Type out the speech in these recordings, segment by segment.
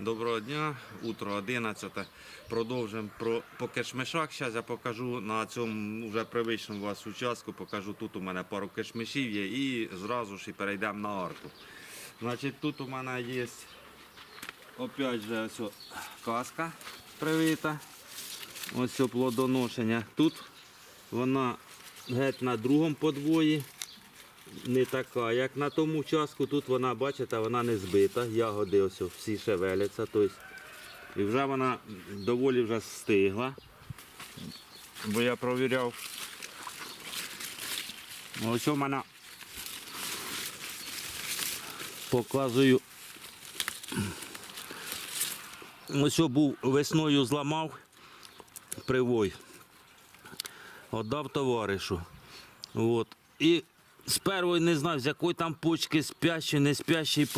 Доброго дня, утро 11. Продовжимо про по кишмишах. Зараз я покажу на цьому вже привичному вас участку. Покажу тут у мене пару кишмишів є і зразу ж і перейдемо на арку. Значить, тут у мене є опять же ось каска привита. Ось плодоношення. Тут вона геть на другому подвої не така, як на тому участку. Тут вона, бачите, вона не збита. Ягоди ось всі шевеляться. Тобто, і вже вона доволі вже стигла. Бо я провіряв. Ось у мене показую. Ось був весною зламав привой. Отдав товаришу. От. І з першої не знав, з якої там почки спящий, не спящий.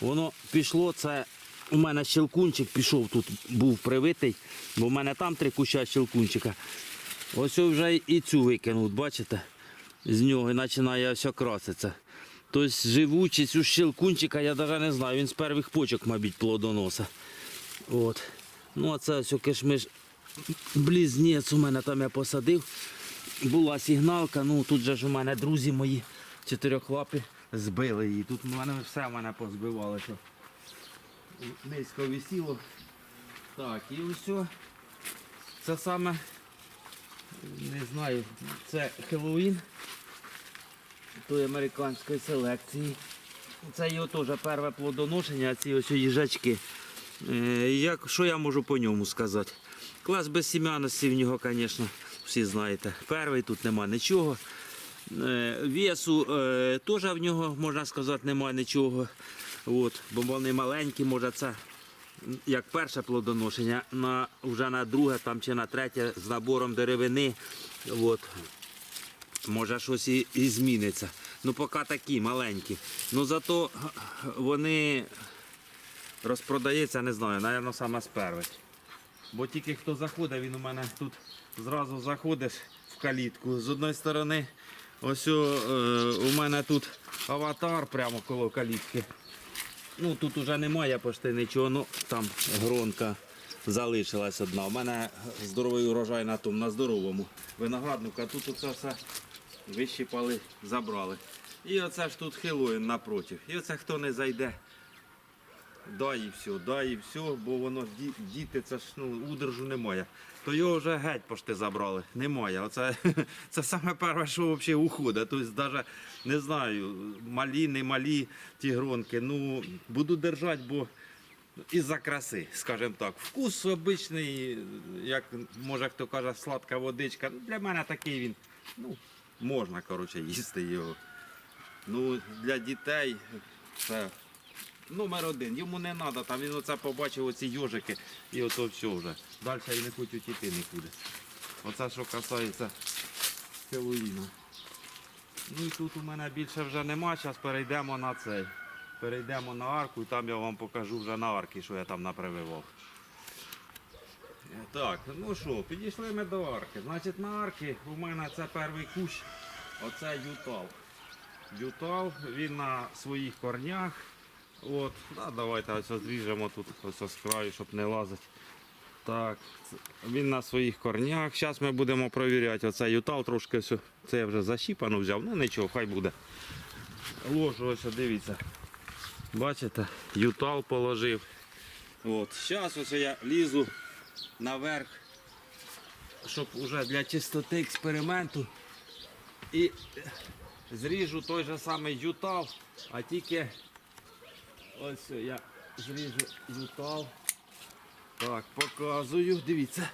Воно пішло, це у мене щелкунчик пішов, тут був привитий, бо в мене там три куща щелкунчика. Ось вже і цю викинув, бачите? З нього і починає все краситься. Тобто живучість у щелкунчика, я навіть не знаю, він з перших почок, мабуть, плодоноса. От. Ну а це ось кишмиш близнець у мене там я посадив. Була сигналка, ну тут же ж у мене друзі мої чотирьохлапі збили її. Тут у мене все в мене позбивало, що низько висіло. Так, і все. Це саме, не знаю, це Хеллоуін тої американської селекції. Це його теж перше плодоношення, а ці ось їжачки. Е, Як, що я можу по ньому сказати? Клас безсім'яності в нього, звісно, всі знаєте. Перший тут нема нічого. Е, Весу е, теж в нього, можна сказати, немає нічого. От, бо вони маленькі, може це як перше плодоношення, на, вже на друге там, чи на третє з набором деревини. От, може щось і, і зміниться. Ну, поки такі маленькі. Ну зато вони розпродаються, не знаю, напевно, саме з перших. Бо тільки хто заходить, він у мене тут зразу заходиш в калітку. З одної сторони, ось о, е, у мене тут аватар прямо коло калітки. Ну тут уже немає почти нічого, ну там гронка залишилась одна. У мене здоровий урожай на тому, на здоровому винограднику, а тут оце все вищипали, забрали. І оце ж тут хилуєм напротив. І оце хто не зайде, дай і все, дай і все, бо воно діти, це ж ну, удержу немає. То його вже геть пошти забрали. Немає. Оце, це саме перше, що взагалі уходить. Тобто навіть не знаю, малі, не малі ті гронки. Ну, буду держати, бо із-за краси, скажімо так. Вкус обичний, як може хто каже, сладка водичка. Ну, Для мене такий він. Ну, можна, коротше, їсти його. Ну, для дітей це номер один. Йому не треба, там він оце побачив оці йожики і ото все вже. Далі і не хочуть йти нікуди. Оце що касається Хеллоїна. Ну і тут у мене більше вже нема, зараз перейдемо на цей. Перейдемо на арку і там я вам покажу вже на арки, що я там напрививав. Так, ну що, підійшли ми до арки. Значить на арки у мене це перший кущ, оце ютал. Ютал, він на своїх корнях. От, да, давайте ось зріжемо тут ось з краю, щоб не лазити. Так, він на своїх корнях. Зараз ми будемо перевіряти. Оце ютал трошки все. Це я вже защіпану взяв, ну нічого, хай буде. Ложу ось, дивіться. Бачите, ютал положив. От, зараз ось я лізу наверх, щоб уже для чистоти експерименту. І зріжу той же самий ютал, а тільки ось я зріжу ютал. Так, показую, дивіться.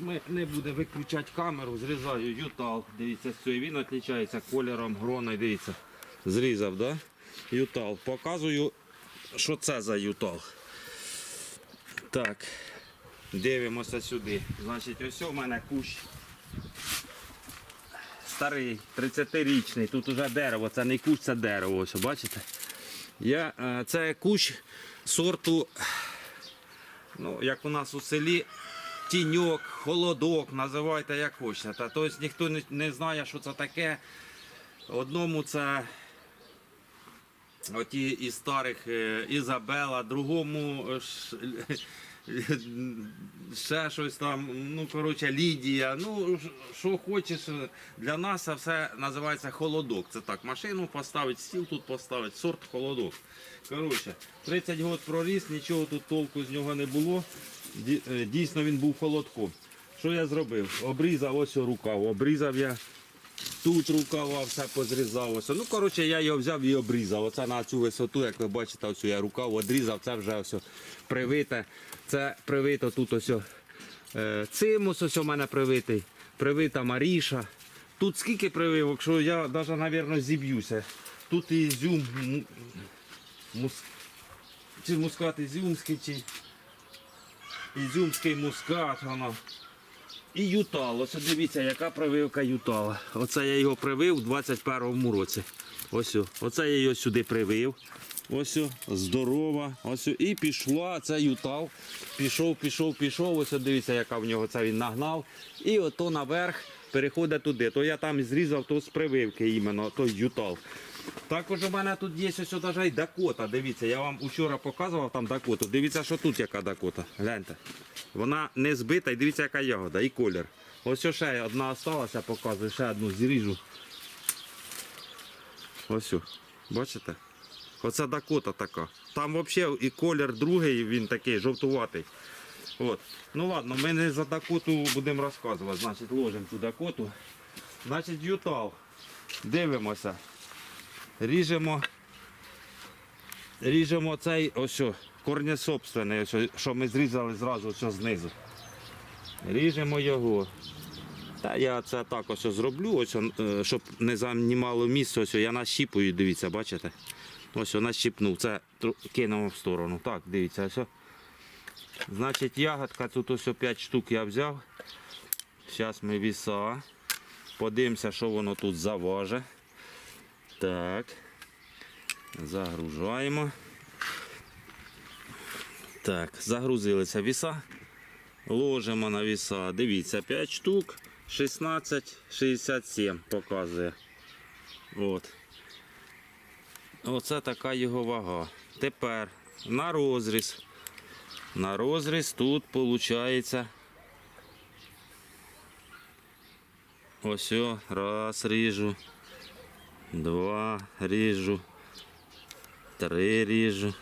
Ми не буде виключати камеру, зрізаю ютал. Дивіться, з він відрізняється кольором грони, дивіться. Зрізав, да? Ютал. Показую, що це за ютал. Так, дивимося сюди. Значить, ось у мене кущ старий, 30-річний. Тут уже дерево, це не кущ, це дерево. Ось, бачите? Я, е, це кущ сорту, ну, як у нас у селі, тіньок, холодок, називайте як хочете. Тобто ніхто не, знає, що це таке. Одному це оті із старих е, Ізабела, другому е, ще щось там, ну коротше, Лідія. Ну, що хочеш, е, для нас це все називається холодок. Це так, машину поставить, стіл тут поставить, сорт холодок. Коротше, 30 років проріс, нічого тут толку з нього не було. Е, Дійсно він був холодком. Що я зробив? Обрізав ось рукав, обрізав я Тут рукава все позрізалося. Ну, коротше, я його взяв і обрізав. Оце на цю висоту, як ви бачите, оцю я рукав одрізав, це вже ось привите. Це привито тут ось е, цимус ось у мене привитий, привита Маріша. Тут скільки прививок, що я навіть, мабуть, зіб'юся. Тут і ізюм, мус, чи мускат ізюмський, чи ізюмський мускат. Воно. І ютал. Ось дивіться, яка прививка ютала. Оце я його привив у 21-му році. Ось. Оце я його сюди привив. Ось здорова. Ось і пішла. Це ютал. Пішов, пішов, пішов. Ось дивіться, яка в нього це він нагнав. І ото наверх переходить туди. То я там зрізав то з прививки іменно, той ютал. Також у мене тут є ось даже й Дакота. Дивіться, я вам вчора показував там Дакоту. Дивіться, що тут яка Дакота. Гляньте. Вона не збита і дивіться, яка ягода і колір. Ось ще одна осталася, показую, ще одну зріжу. Ось. Бачите? Оце Дакота така. Там взагалі і колір другий, він такий жовтуватий. От. Ну ладно, ми не за Дакоту будемо розказувати. Значить, ложимо цю Дакоту. Значить, ютал. Дивимося. Ріжемо. Ріжемо цей ось о, корнесобственний, ось, що ми зрізали зразу ось знизу. Ріжемо його. Та я це так ось зроблю, ось, е, щоб не займало місце. Ось я нащіпую, дивіться, бачите? Ось нащіпнув. Це кинемо в сторону. Так, дивіться, ось. Значить, ягодка, тут ось 5 штук я взяв. Зараз ми віса. Подивимося, що воно тут заваже. Так. Загружаємо. Так, загрузилися віса. Ложимо на віса. Дивіться, 5 штук, 16,67 показує. От. Оце така його вага. Тепер на розріз. На розріз тут виходить. Ось, раз ріжу. Два ріжу. Три ріжу.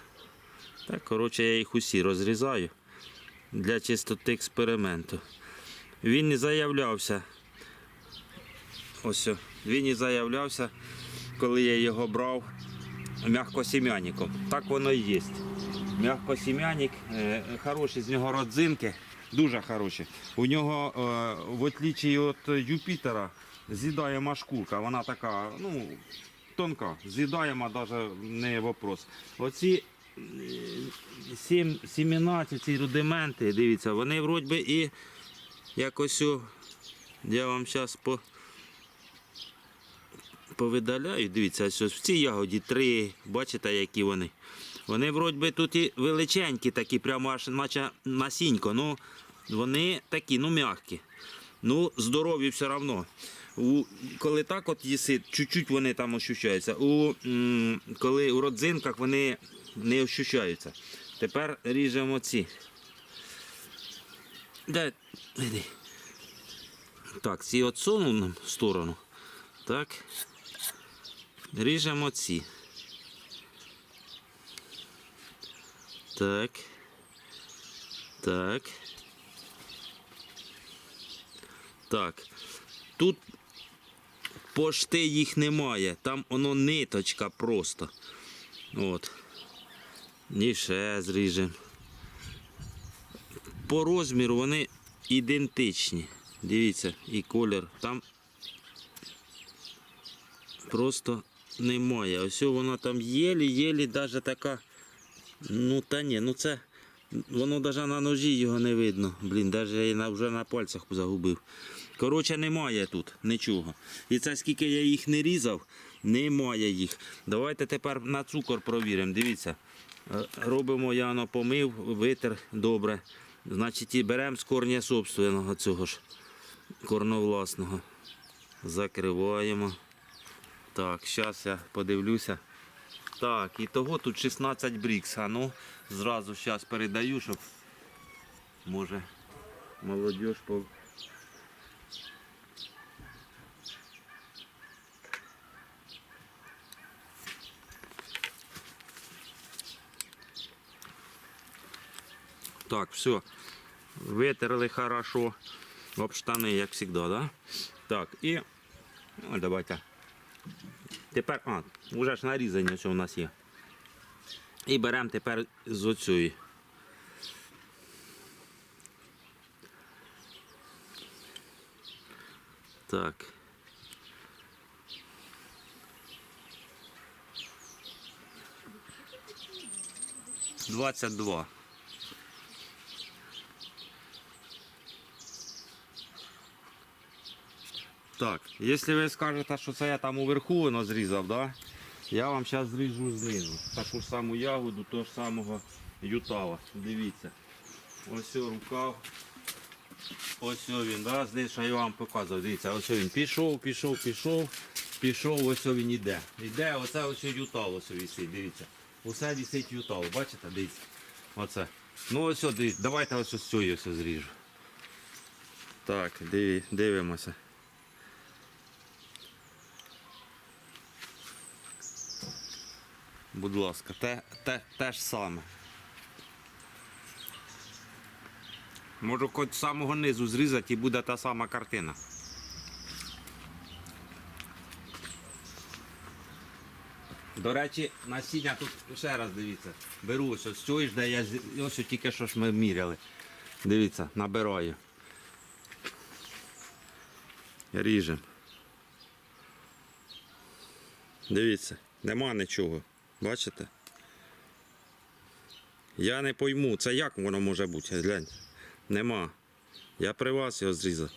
Так, коротше, я їх усі розрізаю для чистоти експерименту. Він не заявлявся. Ось, він не заявлявся, коли я його брав м'якосім'янником. Так воно і є. М'якосім'янник, е, хороші з нього родзинки, дуже хороші. У нього, е, в отличі від Юпітера, з'їдаєма шкурка. Вона така, ну, тонка, з'їдаєма, навіть не вопрос. Оці е, сім, сімена, ці рудименти, дивіться, вони вроді би і якось я вам зараз по, повидаляю. Дивіться, в цій ягоді три, бачите, які вони. Вони вроді би тут і величенькі, такі, прямо аж наче насінько. Ну, вони такі, ну м'які. Ну, здорові все одно. У, коли так от їси, чуть-чуть вони там ощущаються. У, коли у родзинках вони не ощущаються. Тепер ріжемо ці. Де. Так, ці отсуну в сторону. Так. Ріжемо ці. Так. Так. Так. Тут пошти їх немає. Там воно ниточка просто. От. І ще зріжемо. По розміру вони ідентичні. Дивіться, і колір. Там просто немає. Ось вона там єлі-єлі, навіть така. Ну та ні, ну це. Воно навіть на ножі його не видно. Блін, навіть я вже на пальцях загубив. Коротше, немає тут нічого. І це скільки я їх не різав, немає їх. Давайте тепер на цукор провіримо. Дивіться. Е, Робимо, я воно помив, витер добре. Значить, і беремо з корня собственного цього ж корновласного. Закриваємо. Так, зараз я подивлюся. Так, і того тут 16 брікс. Ну, зразу зараз передаю, щоб може молодіж по. Так, все. Витерли хорошо. Об штани, як завжди, да? Так, і. Ну, давайте. Тепер, а, вже ж нарізання все у нас є. І беремо тепер з оцюї. Так. Двадцять два. Так, якщо ви скажете, що це я там уверху воно зрізав, да? я вам зараз зріжу знизу. Таку ж саму ягоду, того ж самого ютала. Дивіться. Ось рукав. Ось він, да? знизу що я вам показував. Дивіться, ось він пішов, пішов, пішов, пішов, ось він іде. Іде, оце ось ютал ось висить, дивіться. Усе висить ютал, бачите, дивіться. Оце. Ну ось дивіться, давайте ось ось цю зріжу. Так, диві, дивимося. Будь ласка, те, те, те ж саме. Можу хоч з самого низу зрізати і буде та сама картина. До речі, насіння тут ще раз дивіться. Беру ось ось цього де я ось тільки що ж ми міряли. Дивіться, набираю. Ріжемо. Дивіться, нема нічого. Бачите? Я не пойму, це як воно може бути? Гляньте. Нема. Я при вас його зрізав.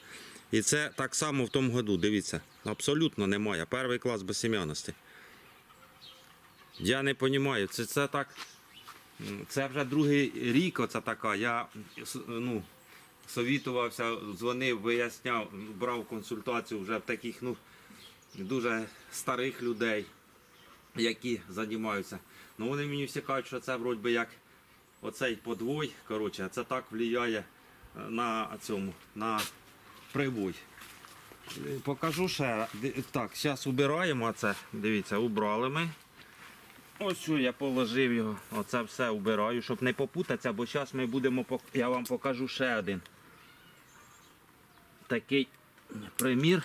І це так само в тому году, дивіться, абсолютно немає. Перший клас безсім'яності. Я не розумію, це, це так. Це вже другий рік, оце така. Я ну, совітувався, дзвонив, виясняв, брав консультацію вже в таких ну, дуже старих людей, які займаються. Ну вони мені всі кажуть, що це вроді би як оцей подвой, коротше, це так впливає е, на цьому, на прибой. Е, Покажу ще. Так, зараз убираємо це. Дивіться, убрали ми. Ось я положив його. Оце все убираю, щоб не попутатися, бо зараз ми будемо, я вам покажу ще один. Такий примір.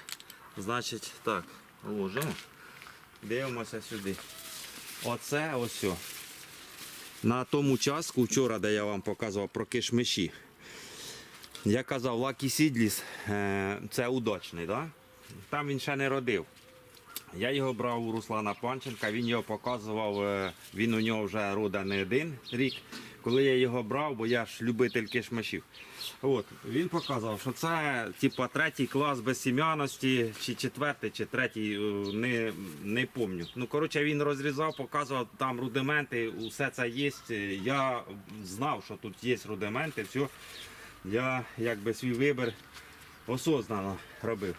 Значить, так, ложимо. Дивимося сюди. Оце ось. На тому часку, вчора, де я вам показував про кишмиші. Я казав, Лакі Сідліс е, це удачний, да? там він ще не родив. Я його брав у Руслана Панченка, він його показував, е, він у нього вже рода не один рік. Коли я його брав, бо я ж любитель кишмишів. От, він показував, що це типа третій клас безсім'яності, чи четвертий, чи третій, е, не, не пам'ятаю. Ну, коротше, він розрізав, показував там рудименти, усе це є. Я знав, що тут є рудименти, все. Я якби свій вибір осознанно робив.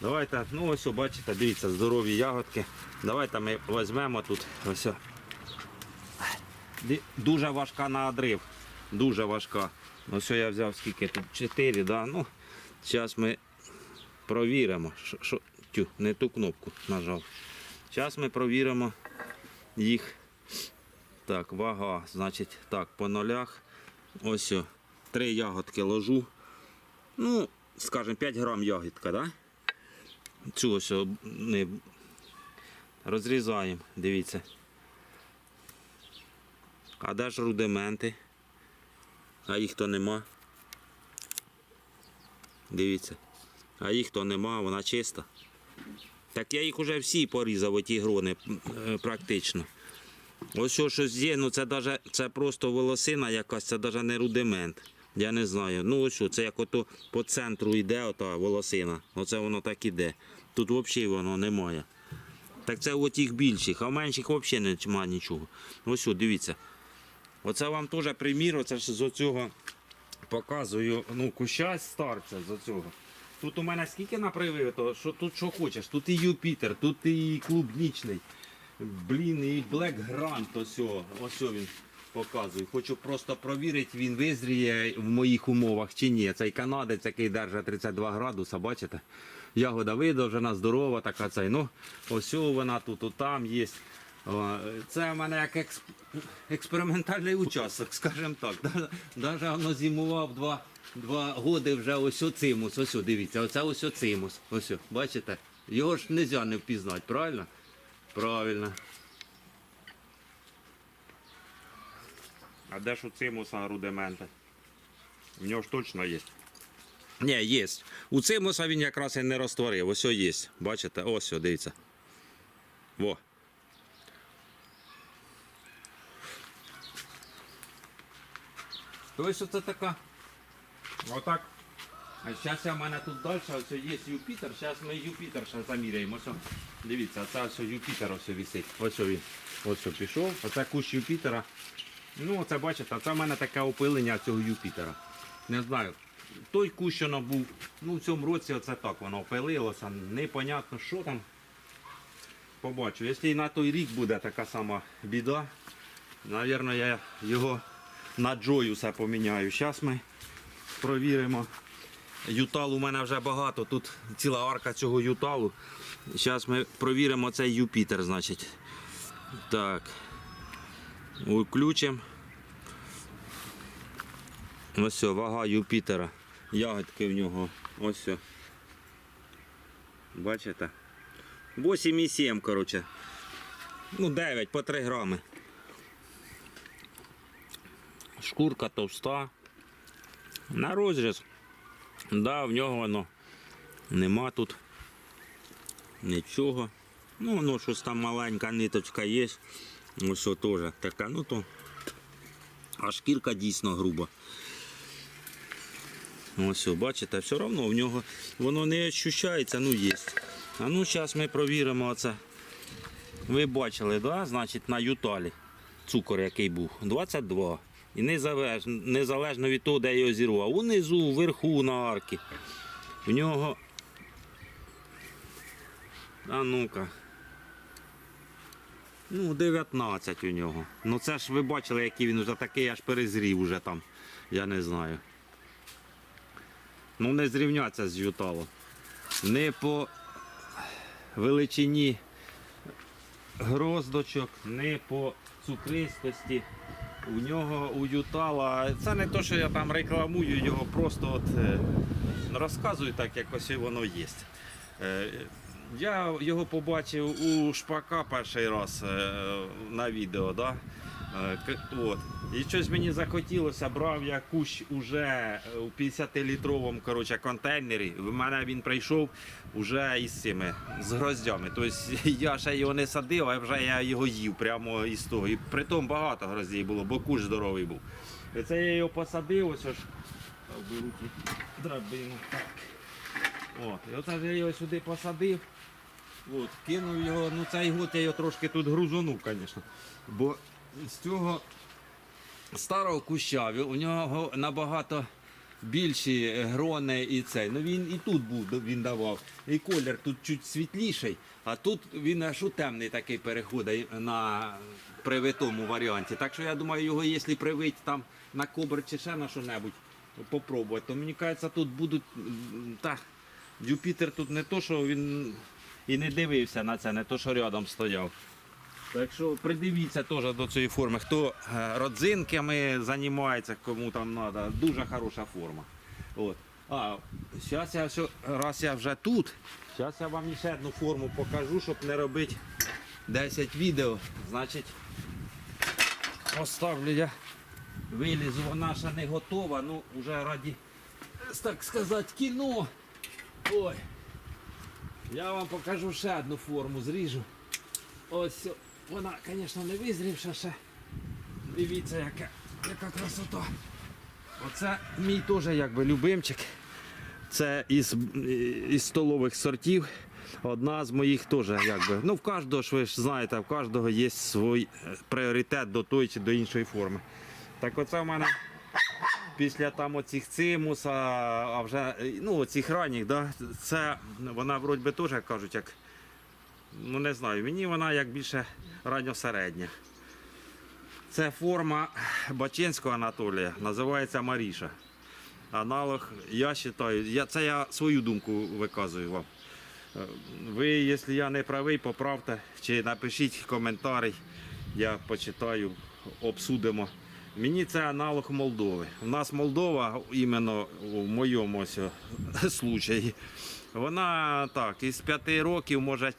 Давайте, ну ось, бачите, дивіться, здорові ягодки. Давайте ми візьмемо тут ось. Дуже важка на одрив. Дуже важка. Ось я взяв скільки тут 4, да? ну, зараз ми провіримо. Що, що, тю, не ту кнопку нажав. Зараз ми провіримо їх. Так, вага, значить, так, по нулях. Ось три ягодки ложу. Ну, скажімо, 5 грам ягідка, да? Цю ось не розрізаємо, дивіться. А де ж рудименти? А їх то нема. Дивіться. А їх то нема, вона чиста. Так я їх уже всі порізав, оті грони е, практично. Ось що щось є, ну це даже, це просто волосина якась, це навіть не рудимент. Я не знаю. Ну ось що, це як ото по центру йде ота волосина. Оце воно так іде. Тут взагалі воно немає. Так це от їх більших, а в менших взагалі немає нічого. Ось що, дивіться. Оце вам теж примір, оце ж з оцього показую, ну, куща старця з оцього. Тут у мене скільки на прививито, що тут що хочеш, тут і Юпітер, тут і клубнічний. Блін, і Black Grant ось, ось він показує. Хочу просто провірити, він визріє в моїх умовах чи ні. Цей канадець, який держить 32 градуса, бачите? Ягода видовжена, здорова, така цей. Ну, ось вона тут, от там є. Це в мене як експ... експериментальний участок, скажімо так. Навіть воно зимував два, два годи вже ось оцимус. Ось, дивіться, оце ось оцимус. Ось, бачите? Його ж не можна не впізнати, правильно? Правильно. А де ж у цимуса рудименти? В нього ж точно є. Ні, є. У цимуса він якраз і не розтворив. Ось є. Бачите? Ось, дивіться. Во. Ось оце така. Отак. А зараз у мене тут далі ось є Юпітер. Зараз ми Юпітер ще заміряємо. Ось, дивіться, це ось Юпітер ось висить. Ось він. Ось пішов. Оце кущ Юпітера. Ну, оце бачите, це в мене таке опилення цього Юпітера. Не знаю. Той кущ, воно був, ну в цьому році оце так воно опилилося. Непонятно, що там. Побачу. Якщо і на той рік буде така сама біда, Навірно, я його на Джоюса поміняю. Зараз ми провіримо. Ютал у мене вже багато. Тут ціла арка цього юталу. Зараз ми провіримо цей Юпітер, значить. Так. Включимо. Ось все, вага Юпітера. Ягодки в нього. Ось все. Бачите? 8,7, коротше. Ну, 9 по 3 грами. Шкурка товста. На розріз. Да, в нього воно нема тут нічого. Ну, воно щось там маленька ниточка є. Ось що теж така, ну то. А шкірка дійсно груба. Ось, бачите, все одно в нього воно не ощущається, ну є. А ну зараз ми провіримо оце. Ви бачили, да? значить на Юталі цукор який був. 22. І незалежно, незалежно від того, де його зірвав. Унизу, вверху на арки. В нього. А ну-ка. Ну, 19 у нього. Ну це ж ви бачили, який він вже такий, аж перезрів уже там. Я не знаю. Ну не зрівняться з Ютало. Не по величині гроздочок, не по цукристості. У нього у Ютала. Це не те, що я там рекламую його, просто от е, розказую так, як воно є. Е, Я його побачив у шпака перший раз е, на відео. Да? От. І щось мені захотілося, брав я кущ уже у 50-літровому коротше, контейнері. В мене він прийшов уже із цими з гроздями. Тобто я ще його не садив, а вже я його їв прямо із того. І притом багато гроздей було, бо кущ здоровий був. І це я його посадив, ось беру драбину. От. І оце я його сюди посадив. От, кинув його, ну цей год я його трошки тут грузанув, звісно. Бо з цього старого куща у нього набагато більші грони і цей. Ну він і тут був, він давав. І колір тут чуть світліший, а тут він аж у темний такий переходить на привитому варіанті. Так що я думаю, його, якщо привить там на кобр чи ще на що-небудь, попробувати, то мені кажеться, тут будуть. м, Та, Юпітер тут не то, що він і не дивився на це, не то, що рядом стояв. Так що придивіться теж до цієї форми. Хто е, родзинками займається, кому там треба, дуже хороша форма. От. А, зараз я все, раз я вже тут, зараз я вам ще одну форму покажу, щоб не робити 10 відео. Значить, поставлю я, вилізу, вона ще не готова, ну вже раді, так сказати, кіно. Ой. Я вам покажу ще одну форму, зріжу. Ось вона, звісно, не визрівша ще. Дивіться, яка, яка красота. Оце мій теж якби любимчик. Це із, із столових сортів. Одна з моїх теж якби. Ну, в кожного ж ви ж знаєте, в кожного є свій е, пріоритет до тої чи до іншої форми. Так оце в мене після там оцих цимуса, а вже е, ну, оцих ранніх, да, це вона вроді би теж кажуть, як ну не знаю, мені вона як більше ранньосередня. Це форма Бачинського Анатолія, називається Маріша. Аналог, я вважаю, я, це я свою думку виказую вам. Ви, якщо я не правий, поправте чи напишіть коментарі, я почитаю, обсудимо. Мені це аналог Молдови. У нас Молдова, іменно в моєму ось, е, случаї, вона так, із 5 років, може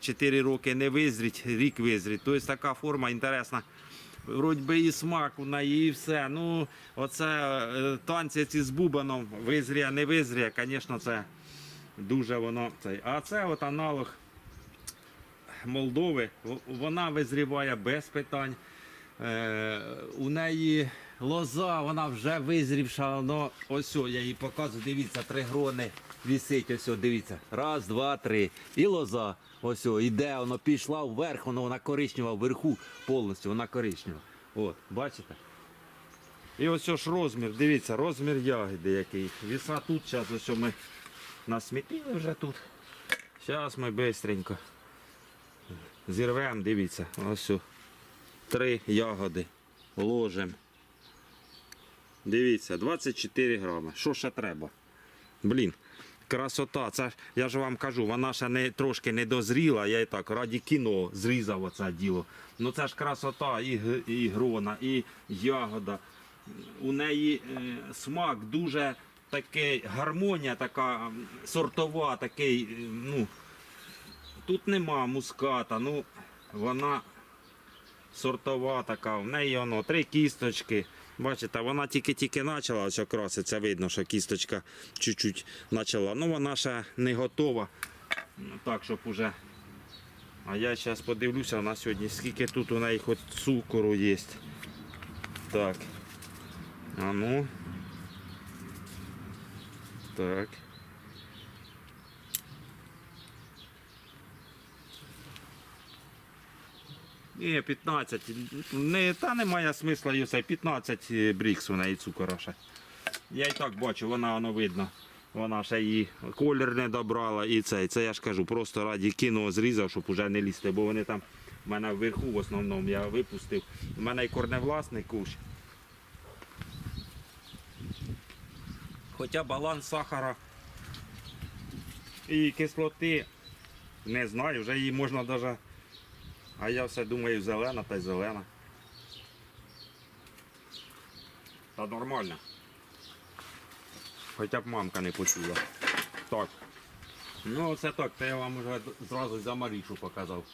4 роки не визріть, рік визріть. Тобто така форма інтересна. Вроді би і смак у неї, і все. Ну, оце е, танці ці з бубаном, визріє, не визріє, звісно, це дуже воно. А це от аналог Молдови. Вона визріває без питань. Е, у неї лоза, вона вже визрівша. Воно, ось я їй показую. Дивіться, три грони вісить. Ось, дивіться. Раз, два, три. І лоза. Ось о, іде, воно пішла вверх, воно вона коричнева вверху повністю, вона коричнева. От, бачите? І ось ж розмір, дивіться, розмір ягоди який. Віса тут, зараз ось ми насмітили вже тут. Зараз ми швидко зірвемо, дивіться, ось о, три ягоди ложимо. Дивіться, 24 грами. Що ще треба? Блін, красота. Це я ж вам кажу, вона ще не, трошки не дозріла, я і так раді кіно зрізав оце діло. Ну це ж красота, і, і грона, і ягода. У неї е, смак дуже такий, гармонія така сортова, такий, е, ну, тут нема муската, ну вона сортова така, в неї воно три кісточки. Бачите, вона тільки-тільки почала ось краситься, видно, що кісточка чуть-чуть почала. Ну вона ще не готова. Ну, Так, щоб уже. А я зараз подивлюся на сьогодні, скільки тут у неї хоч цукору є. Так. А ну. Так. Ні, 15. Не, та немає смисла все. 15 брікс у неї цукора. Я і так бачу, вона воно видно. Вона ще її колір не добрала і цей. Це я ж кажу, просто раді кіно зрізав, щоб уже не лізти, бо вони там в мене вверху в основному я випустив. У мене і корневласний кущ. Хоча баланс сахара і кислоти, не знаю, вже її можна навіть. А я все думаю, зелена та й зелена. Та нормально. Хоча б мамка не почула. Так. Ну оце так, це я вам вже зразу за Марішу показав.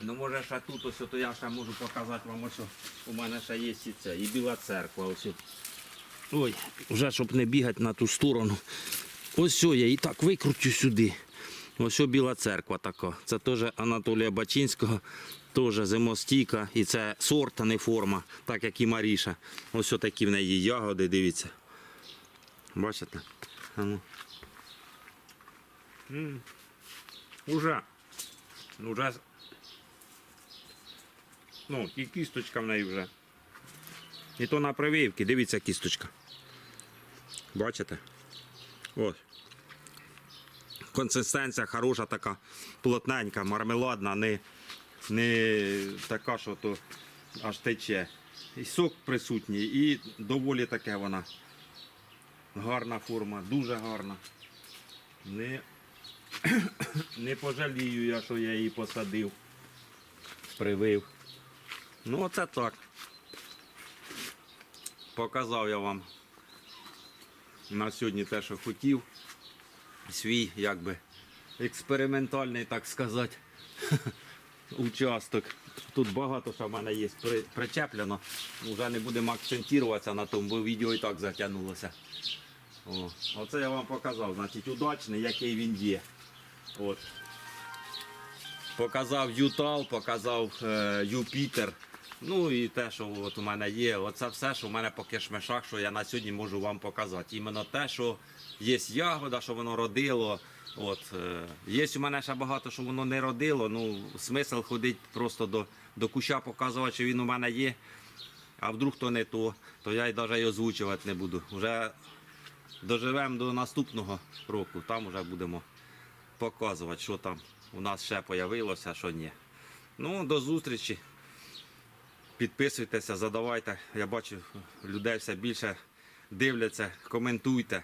Ну може ще тут ось то я ще можу показати вам ось. У мене ще є і це, і біла церква ось. Ой, вже щоб не бігати на ту сторону. Ось я і так викручу сюди. Ось о, біла церква така. Це теж Анатолія Бачинського, теж зимостійка. І це сорт, а не форма, так як і Маріша. Ось такі в неї ягоди, дивіться. Бачите? А ну. Уже. Уже. Ну, і кісточка в неї вже. І то на прививки, дивіться кісточка. Бачите? Ось. Консистенція хороша така, плотненька, мармеладна, не, не така, що то аж тече. І сок присутній, і доволі таке вона. Гарна форма, дуже гарна. Не, не пожалію я, що я її посадив, привив. Ну, оце так. Показав я вам на сьогодні те, що хотів. Свій, якби, експериментальний, так сказати, участок. Тут багато що в мене є при- причеплено. Вже не будемо акцентуватися на тому, бо відео і так затягнулося. О, оце я вам показав, значить, удачний, який він є. От. Показав Ютал, показав е, Юпітер. Ну і те, що от у мене є, оце все, що в мене по кишмишах, що я на сьогодні можу вам показати. Іменно те, що є ягода, що воно родило. От, е, є у мене ще багато, що воно не родило. Ну, смисл ходити просто до, до куща, показувати, що він у мене є. А вдруг то не то, то я й навіть озвучувати не буду. Вже доживемо до наступного року, там вже будемо показувати, що там у нас ще появилося, що ні. Ну, до зустрічі. Підписуйтеся, задавайте. Я бачу, людей все більше дивляться, коментуйте.